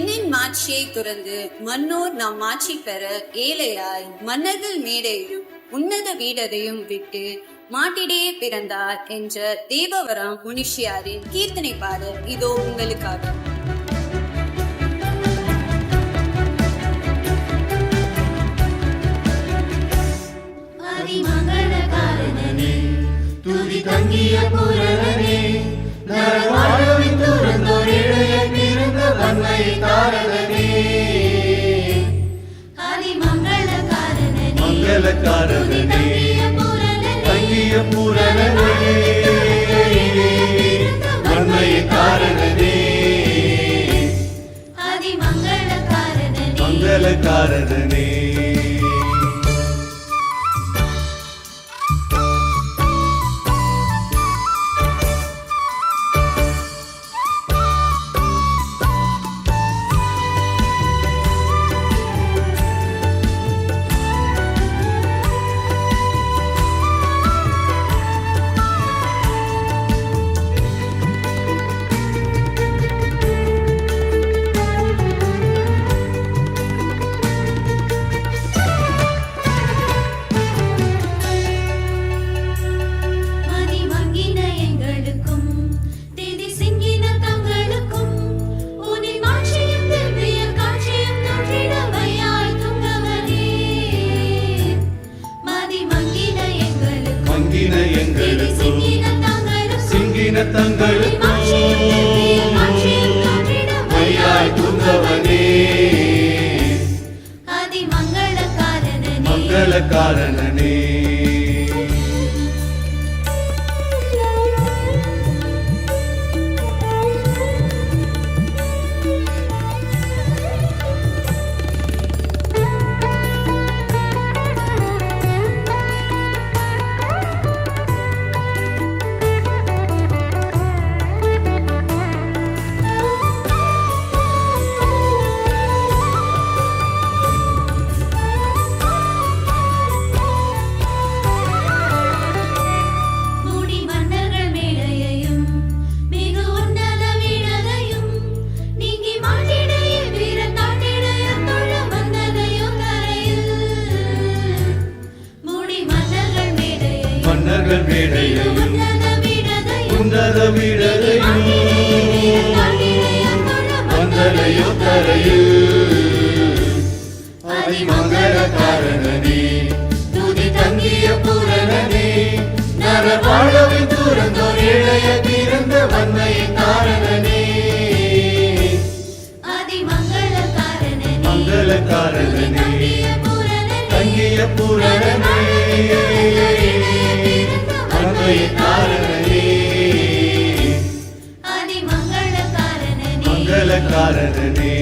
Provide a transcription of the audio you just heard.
துறந்து மன்னோர் நாம் மாட்சி பெற ஏழையாய் மன்னர்கள் மேடையும் உன்னத வீடரையும் விட்டு மாட்டிடையே பிறந்தார் என்ற தேவவரம் முனிஷியாரின் கீர்த்தனை பாடல் இதோ உங்களுக்காக. மங்களக்காரனே எங்களுக்கும் சிங்கின தங்களுக்கும், மையாய் துங்கவனே. அதிமங்களகாரனே. மேடையையும் உன்னத தொழ வந்தனையோ தரையில் அதிமங்களக்காரனே துதி தங்கிய பூரணனே. நரவாழவின் துறந்தோர் இளைய பிறந்த வன்மை காரணனே அதிமங்களகாரனே மங்களக்காரனே தங்கிய பூரணனே. காரணனே அதிமங்களகாரனே மங்களக்காரனே.